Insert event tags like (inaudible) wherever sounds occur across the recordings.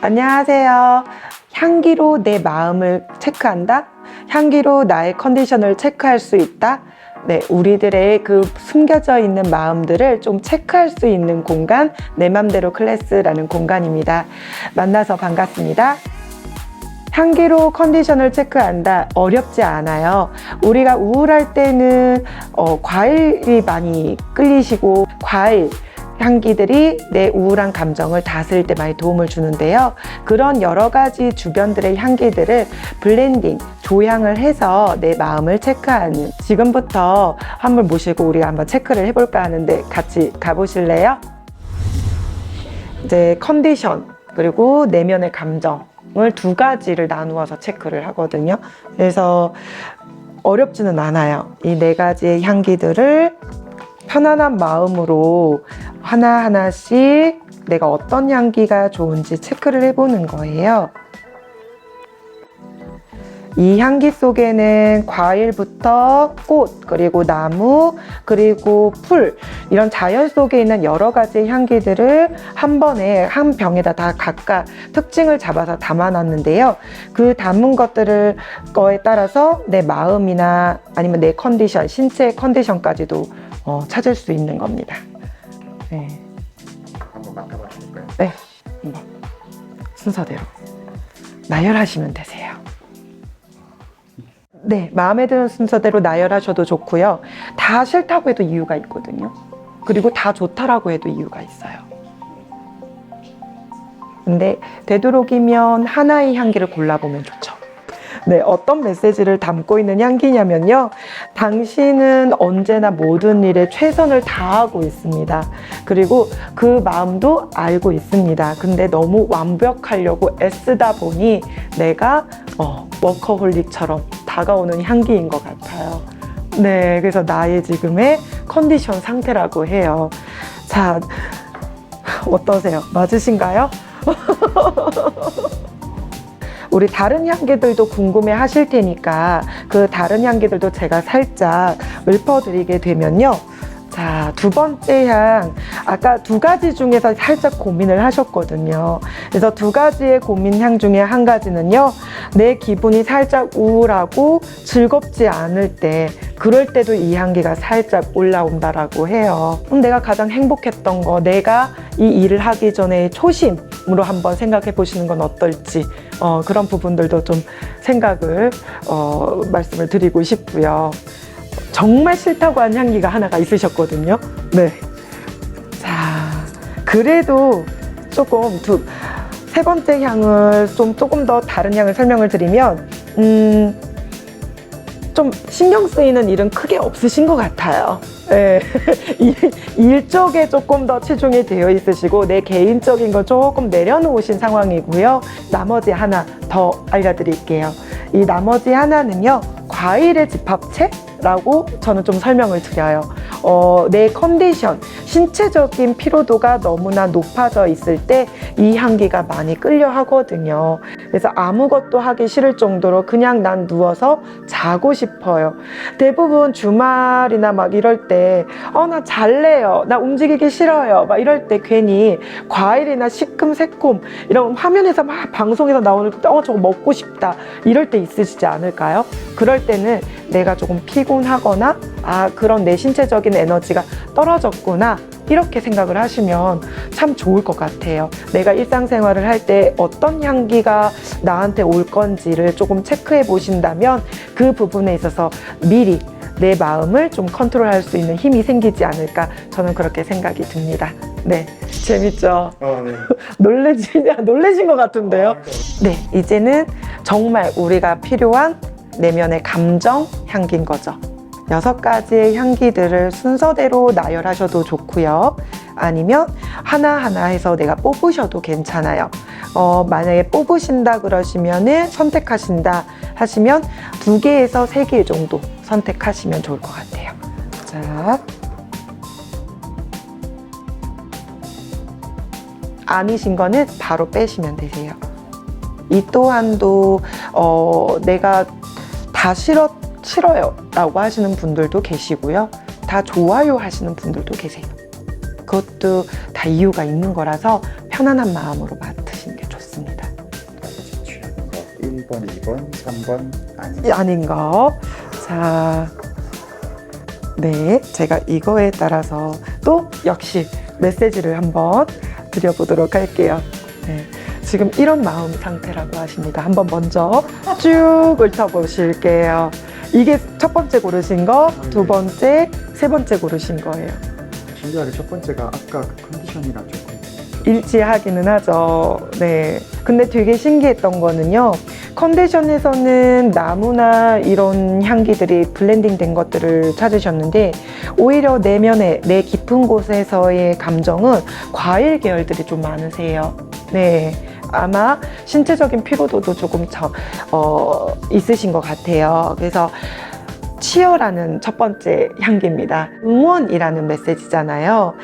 안녕하세요. 향기로 내 마음을 체크한다? 향기로 나의 컨디션을 체크할 수 있다? 네, 우리들의 그 숨겨져 있는 마음들을 좀 체크할 수 있는 공간, 내 맘대로 클래스라는 공간입니다. 만나서 반갑습니다. 향기로 컨디션을 체크한다. 어렵지 않아요. 우리가 우울할 때는 어, 과일이 많이 끌리시고 과일, 향기들이 내 우울한 감정을 다스릴 때 많이 도움을 주는데요. 그런 여러 가지 주변들의 향기들을 블렌딩, 조향을 해서 내 마음을 체크하는 지금부터 한 분 모시고 우리가 한번 체크를 해볼까 하는데 같이 가보실래요? 이제 컨디션 그리고 내면의 감정 을 두 가지를 나누어서 체크를 하거든요. 그래서 어렵지는 않아요. 이 네 가지의 향기들을 편안한 마음으로 하나하나씩 내가 어떤 향기가 좋은지 체크를 해보는 거예요. 이 향기 속에는 과일부터 꽃, 그리고 나무, 그리고 풀, 이런 자연 속에 있는 여러 가지 향기들을 한 번에 한 병에다 다 각각 특징을 잡아서 담아놨는데요. 그 담은 것들을 거에 따라서 내 마음이나 아니면 내 컨디션, 신체 컨디션까지도 어, 찾을 수 있는 겁니다. 네. 한번 맡아봐 주실까요? 네, 한번 순서대로 나열하시면 되세요. 네, 마음에 드는 순서대로 나열하셔도 좋고요. 다 싫다고 해도 이유가 있거든요. 그리고 다 좋다라고 해도 이유가 있어요. 근데 되도록이면 하나의 향기를 골라보면 좋죠. 네, 어떤 메시지를 담고 있는 향기냐면요. 당신은 언제나 모든 일에 최선을 다하고 있습니다. 그리고 그 마음도 알고 있습니다. 근데 너무 완벽하려고 애쓰다 보니 내가 어, 워커홀릭처럼 다가오는 향기인 것 같아요. 네, 그래서 나의 지금의 컨디션 상태라고 해요. 자, 어떠세요? 맞으신가요? (laughs) 우리 다른 향기들도 궁금해 하실 테니까 그 다른 향기들도 제가 살짝 읊어드리게 되면요. 자, 두 번째 향. 아까 두 가지 중에서 살짝 고민을 하셨거든요. 그래서 두 가지의 고민 향 중에 한 가지는요. 내 기분이 살짝 우울하고 즐겁지 않을 때, 그럴 때도 이 향기가 살짝 올라온다라고 해요. 그럼 내가 가장 행복했던 거, 내가 이 일을 하기 전에 초심으로 한번 생각해 보시는 건 어떨지, 어, 그런 부분들도 좀 생각을, 어, 말씀을 드리고 싶고요. 정말 싫다고 한 향기가 하나가 있으셨거든요. 네. 자, 그래도 조금 두, 세 번째 향을 좀 조금 더 다른 향을 설명을 드리면, 음, 좀 신경 쓰이는 일은 크게 없으신 것 같아요. 예. 일, 일 쪽에 조금 더 치중이 되어 있으시고, 내 개인적인 걸 조금 내려놓으신 상황이고요. 나머지 하나 더 알려드릴게요. 이 나머지 하나는요, 과일의 집합체? 라고 저는 좀 설명을 드려요. 어, 내 컨디션, 신체적인 피로도가 너무나 높아져 있을 때 이 향기가 많이 끌려 하거든요. 그래서 아무것도 하기 싫을 정도로 그냥 난 누워서 자고 싶어요. 대부분 주말이나 막 이럴 때, 어, 나 잘래요. 나 움직이기 싫어요. 막 이럴 때 괜히 과일이나 시큼, 새콤, 이런 화면에서 막 방송에서 나오는, 어, 저거 먹고 싶다. 이럴 때 있으시지 않을까요? 그럴 때는 내가 조금 피곤하거나, 아, 그런 내 신체적인 에너지가 떨어졌구나. 이렇게 생각을 하시면 참 좋을 것 같아요. 내가 일상생활을 할 때 어떤 향기가 나한테 올 건지를 조금 체크해 보신다면 그 부분에 있어서 미리 내 마음을 좀 컨트롤할 수 있는 힘이 생기지 않을까 저는 그렇게 생각이 듭니다. 네, 재밌죠? 아, 네. (laughs) 놀래지, 놀래신 것 같은데요? 네, 이제는 정말 우리가 필요한 내면의 감정 향기인 거죠. 여섯 가지의 향기들을 순서대로 나열하셔도 좋고요. 아니면 하나하나 해서 내가 뽑으셔도 괜찮아요. 어, 만약에 뽑으신다 그러시면은 선택하신다 하시면 두 개에서 세 개 정도 선택하시면 좋을 것 같아요. 자. 아니신 거는 바로 빼시면 되세요. 이 또한도 어, 내가 다 싫어, 싫어요 라고 하시는 분들도 계시고요. 다 좋아요 하시는 분들도 계세요. 그것도 다 이유가 있는 거라서 편안한 마음으로 맡으시는 게 좋습니다. 다시 취하는 거 1번, 2번, 3번 아니. 아닌 거. 자, 네, 제가 이거에 따라서 또 역시 메시지를 한번 드려보도록 할게요. 네, 지금 이런 마음 상태라고 하십니다. 한번 먼저 쭉 (laughs) 훑어보실게요. 이게 첫 번째 고르신 거, 두 번째, 세 번째 고르신 거예요. 신기하게 첫 번째가 아까 그 컨디션이랑 조금 일치하기는 하죠. 네. 근데 되게 신기했던 거는요. 컨디션에서는 나무나 이런 향기들이 블렌딩 된 것들을 찾으셨는데 오히려 내면의 내 깊은 곳에서의 감정은 과일 계열들이 좀 많으세요. 네. 아마 신체적인 피로도도 조금 저, 어, 있으신 것 같아요. 그래서 치열하는 첫 번째 향기입니다. 응원이라는 메시지잖아요.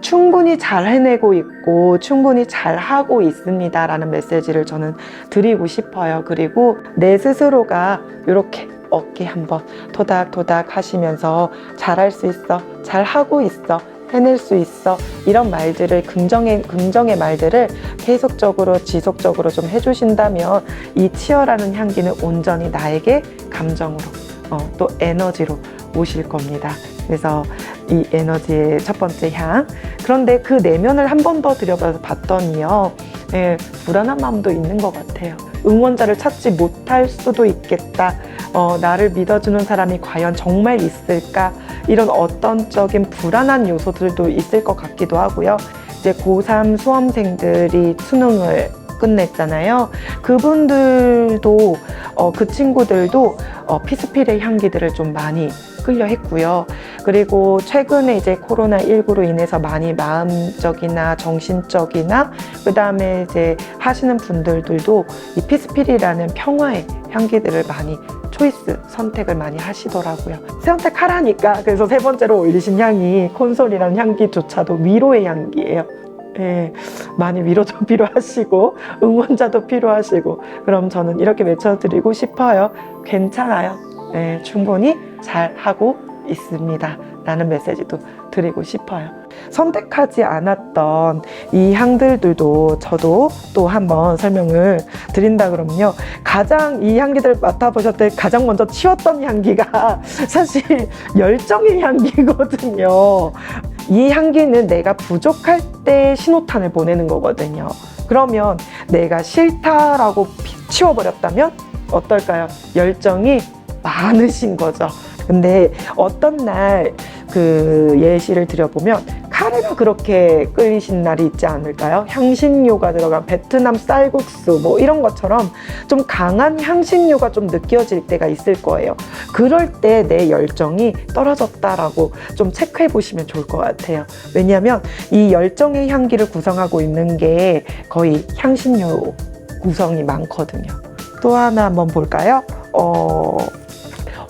충분히 잘 해내고 있고 충분히 잘 하고 있습니다라는 메시지를 저는 드리고 싶어요. 그리고 내 스스로가 이렇게 어깨 한번 토닥토닥 하시면서 잘할 수 있어, 잘 하고 있어. 해낼 수 있어 이런 말들을 긍정의 긍정의 말들을 계속적으로 지속적으로 좀 해주신다면 이 치열하는 향기는 온전히 나에게 감정으로 어, 또 에너지로 오실 겁니다. 그래서 이 에너지의 첫 번째 향. 그런데 그 내면을 한 번 더 들여봐서 봤더니요. 예, 불안한 마음도 있는 것 같아요. 응원자를 찾지 못할 수도 있겠다. 어, 나를 믿어주는 사람이 과연 정말 있을까? 이런 어떤적인 불안한 요소들도 있을 것 같기도 하고요. 이제 고3 수험생들이 수능을 끝냈잖아요. 그분들도 어, 그 친구들도 어, 피스필의 향기들을 좀 많이 끌려 했고요. 그리고 최근에 이제 코로나 19로 인해서 많이 마음적이나 정신적이나 그 다음에 이제 하시는 분들도 이 피스필이라는 평화의 향기들을 많이 초이스 선택을 많이 하시더라고요. 선택하라니까 그래서 세 번째로 올리신 향이 콘솔이라는 향기조차도 위로의 향기예요. 예, 많이 위로도 (laughs) 필요하시고 응원자도 필요하시고 그럼 저는 이렇게 외쳐드리고 싶어요. 괜찮아요. 예, 충분히 잘 하고 있습니다. 라는 메시지도 드리고 싶어요. 선택하지 않았던 이 향들들도 저도 또 한번 설명을 드린다 그러면요. 가장 이 향기들 맡아보셨을 때 가장 먼저 치웠던 향기가 (laughs) 사실 열정의 향기거든요. 이 향기는 내가 부족할 때 신호탄을 보내는 거거든요. 그러면 내가 싫다라고 피- 치워버렸다면 어떨까요? 열정이 많으신 거죠. 근데 어떤 날 그 예시를 드려보면 카레가 그렇게 끌리신 날이 있지 않을까요? 향신료가 들어간 베트남 쌀국수 뭐 이런 것처럼 좀 강한 향신료가 좀 느껴질 때가 있을 거예요. 그럴 때 내 열정이 떨어졌다라고 좀 체크해 보시면 좋을 것 같아요. 왜냐하면 이 열정의 향기를 구성하고 있는 게 거의 향신료 구성이 많거든요. 또 하나 한번 볼까요? 어,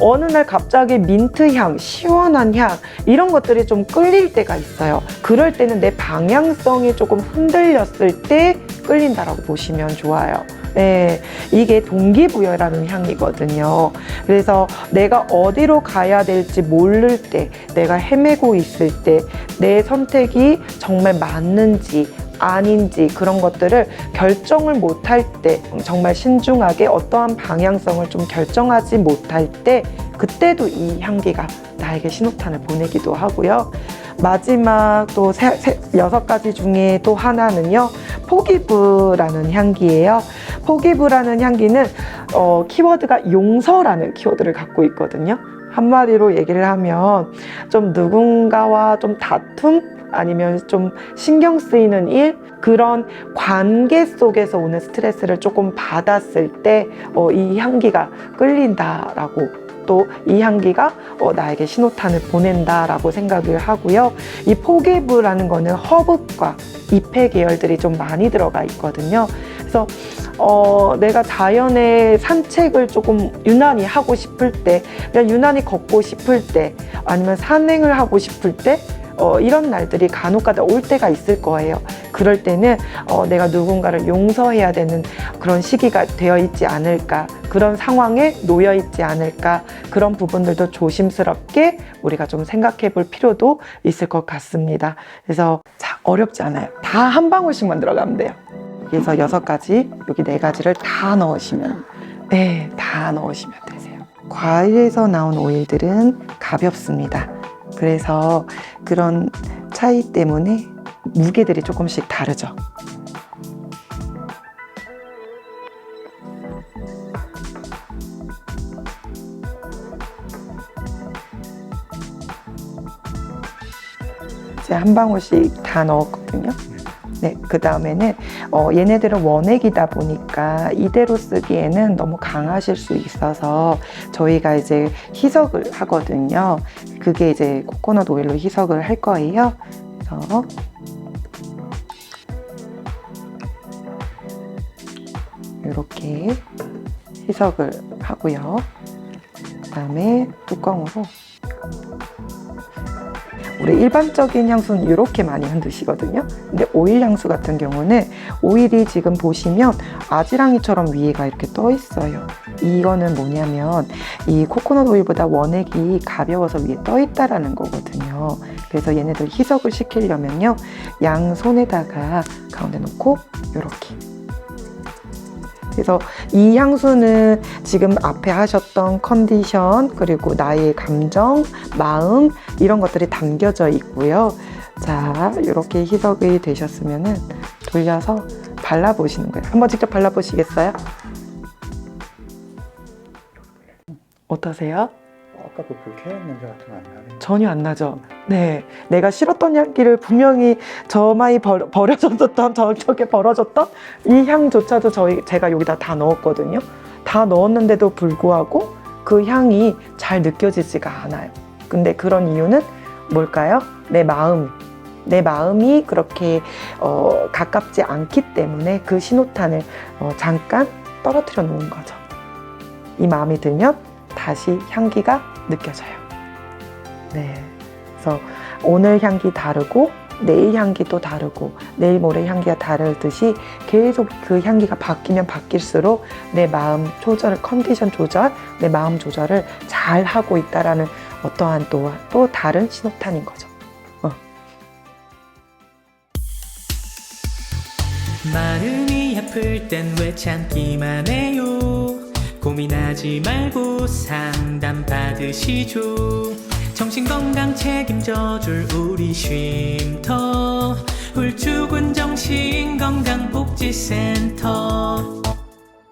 어느 날 갑자기 민트 향, 시원한 향, 이런 것들이 좀 끌릴 때가 있어요. 그럴 때는 내 방향성이 조금 흔들렸을 때 끌린다라고 보시면 좋아요. 네, 이게 동기부여라는 향이거든요. 그래서 내가 어디로 가야 될지 모를 때, 내가 헤매고 있을 때, 내 선택이 정말 맞는지, 아닌지 그런 것들을 결정을 못할 때 정말 신중하게 어떠한 방향성을 좀 결정하지 못할 때 그때도 이 향기가 나에게 신호탄을 보내기도 하고요. 마지막 또 세, 세- 여섯 가지 중에 또 하나는요. 포기브라는 향기예요. 포기브라는 향기는 어, 키워드가 용서라는 키워드를 갖고 있거든요. 한마디로 얘기를 하면 좀 누군가와 좀 다툼 아니면 좀 신경 쓰이는 일 그런 관계 속에서 오는 스트레스를 조금 받았을 때 어, 이 향기가 끌린다라고 또이 향기가 어, 나에게 신호탄을 보낸다라고 생각을 하고요. 이 포기브라는 거는 허브과 잎의 계열들이 좀 많이 들어가 있거든요. 그래서 어, 내가 자연의 산책을 조금 유난히 하고 싶을 때, 그냥 유난히 걷고 싶을 때, 아니면 산행을 하고 싶을 때, 어, 이런 날들이 간혹가다 올 때가 있을 거예요. 그럴 때는 어, 내가 누군가를 용서해야 되는 그런 시기가 되어 있지 않을까, 그런 상황에 놓여 있지 않을까, 그런 부분들도 조심스럽게 우리가 좀 생각해 볼 필요도 있을 것 같습니다. 그래서 자, 어렵지 않아요. 다 한 방울씩만 들어가면 돼요. 그래서 여섯 가지, 여기 네 가지를 다 넣으시면, 네, 다 넣으시면 되세요. 과일에서 나온 오일들은 가볍습니다. 그래서 그런 차이 때문에 무게들이 조금씩 다르죠. 한 방울씩 다 넣었거든요. 네, 그 다음에는 어, 얘네들은 원액이다 보니까 이대로 쓰기에는 너무 강하실 수 있어서 저희가 이제 희석을 하거든요. 그게 이제 코코넛 오일로 희석을 할 거예요. 그래서 이렇게 희석을 하고요. 그 다음에 뚜껑으로 우리 일반적인 향수는 이렇게 많이 흔드시거든요. 근데 오일 향수 같은 경우는 오일이 지금 보시면 아지랑이처럼 위에가 이렇게 떠 있어요. 이거는 뭐냐면 이 코코넛 오일보다 원액이 가벼워서 위에 떠 있다라는 거거든요. 그래서 얘네들 희석을 시키려면요. 양 손에다가 가운데 놓고 이렇게 그래서 이 향수는 지금 앞에 하셨던 컨디션 그리고 나의 감정, 마음 이런 것들이 담겨져 있고요. 자, 이렇게 희석이 되셨으면은 돌려서 발라 보시는 거예요. 한번 직접 발라 보시겠어요? 어떠세요? 아까 그 불쾌한 냄새 같은 거 안 나네. 전혀 안 나죠. 네, 내가 싫었던 향기를 분명히 저마이 버, 버려졌던 저 저게 벌어졌던 이 향조차도 저희 제가 여기다 다 넣었거든요. 다 넣었는데도 불구하고 그 향이 잘 느껴지지가 않아요. 근데 그런 이유는 뭘까요? 내 마음, 내 마음이 그렇게 어, 가깝지 않기 때문에 그 신호탄을 어, 잠깐 떨어뜨려 놓은 거죠. 이 마음이 들면 다시 향기가 느껴져요. 네. 그래서 오늘 향기 다르고 내일 향기도 다르고 내일 모레 향기가 다르듯이 계속 그 향기가 바뀌면 바뀔수록 내 마음 조절, 컨디션 조절, 내 마음 조절을 잘 하고 있다라는 어떠한 또, 또 다른 신호탄인 거죠. 마음이 아플 땐 왜 참기만 해요 고민하지 말고 상담 받으시죠. 정신건강 책임져줄 우리 쉼터. 훌쭉은 정신건강복지센터